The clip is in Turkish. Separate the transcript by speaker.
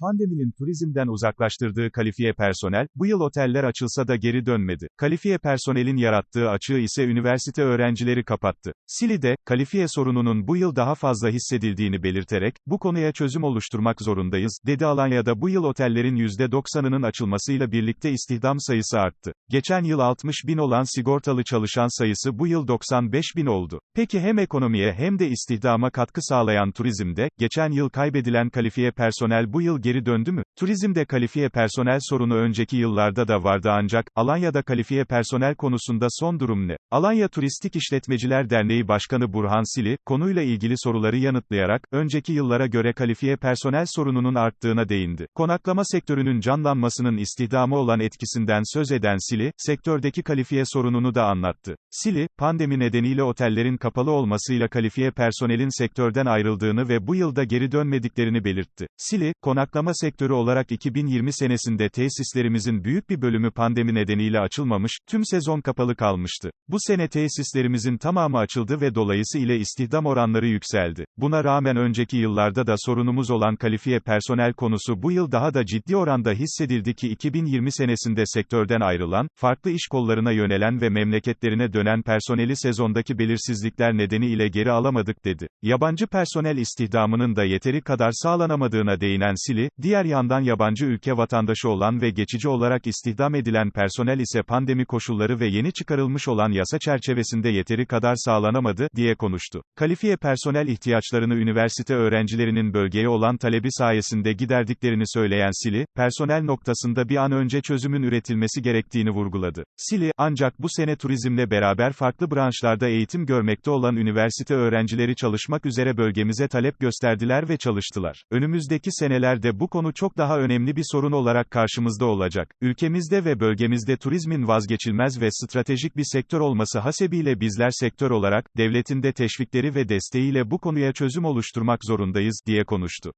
Speaker 1: Pandeminin turizmden uzaklaştırdığı kalifiye personel, bu yıl oteller açılsa da geri dönmedi. Kalifiye personelin yarattığı açığı ise üniversite öğrencileri kapattı. Sili'de, kalifiye sorununun bu yıl daha fazla hissedildiğini belirterek, bu konuya çözüm oluşturmak zorundayız, dedi Alanya'da bu yıl otellerin %90'ının açılmasıyla birlikte istihdam sayısı arttı. Geçen yıl 60 bin olan sigortalı çalışan sayısı bu yıl 95 bin oldu. Peki hem ekonomiye hem de istihdama katkı sağlayan turizmde, geçen yıl kaybedilen kalifiye personel bu yıl geri döndü mü? Turizmde kalifiye personel sorunu önceki yıllarda da vardı ancak, Alanya'da kalifiye personel konusunda son durum ne? Alanya Turistik İşletmeciler Derneği Başkanı Burhan Sili, konuyla ilgili soruları yanıtlayarak, önceki yıllara göre kalifiye personel sorununun arttığına değindi. Konaklama sektörünün canlanmasının istihdamı olan etkisinden söz eden Sili, sektördeki kalifiye sorununu da anlattı. Sili, pandemi nedeniyle otellerin kapalı olmasıyla kalifiye personelin sektörden ayrıldığını ve bu yılda geri dönmediklerini belirtti. Sili, konaklama sektörü olarak 2020 senesinde tesislerimizin büyük bir bölümü pandemi nedeniyle açılmamış, tüm sezon kapalı kalmıştı. Bu sene tesislerimizin tamamı açıldı ve dolayısıyla istihdam oranları yükseldi. Buna rağmen önceki yıllarda da sorunumuz olan kalifiye personel konusu bu yıl daha da ciddi oranda hissedildi ki 2020 senesinde sektörden ayrılan, farklı iş kollarına yönelen ve memleketlerine dönen personeli sezondaki belirsizlikler nedeniyle geri alamadık dedi. Yabancı personel istihdamının da yeteri kadar sağlanamadığına değinen Sili, diğer yandan yabancı ülke vatandaşı olan ve geçici olarak istihdam edilen personel ise pandemi koşulları ve yeni çıkarılmış olan yasa çerçevesinde yeteri kadar sağlanamadı, diye konuştu. Kalifiye personel ihtiyaçlarını üniversite öğrencilerinin bölgeye olan talebi sayesinde giderdiklerini söyleyen Sili, personel noktasında bir an önce çözümün üretilmesi gerektiğini vurguladı. Sili, ancak bu sene turizmle beraber farklı branşlarda eğitim görmekte olan üniversite öğrencileri çalışmak üzere bölgemize talep gösterdiler ve çalıştılar. Önümüzdeki senelerde bu konu çok daha önemli bir sorun olarak karşımızda olacak. Ülkemizde ve bölgemizde turizmin vazgeçilmez ve stratejik bir sektör olması hasebiyle bizler sektör olarak, devletin de teşvikleri ve desteğiyle bu konuya çözüm oluşturmak zorundayız, diye konuştu.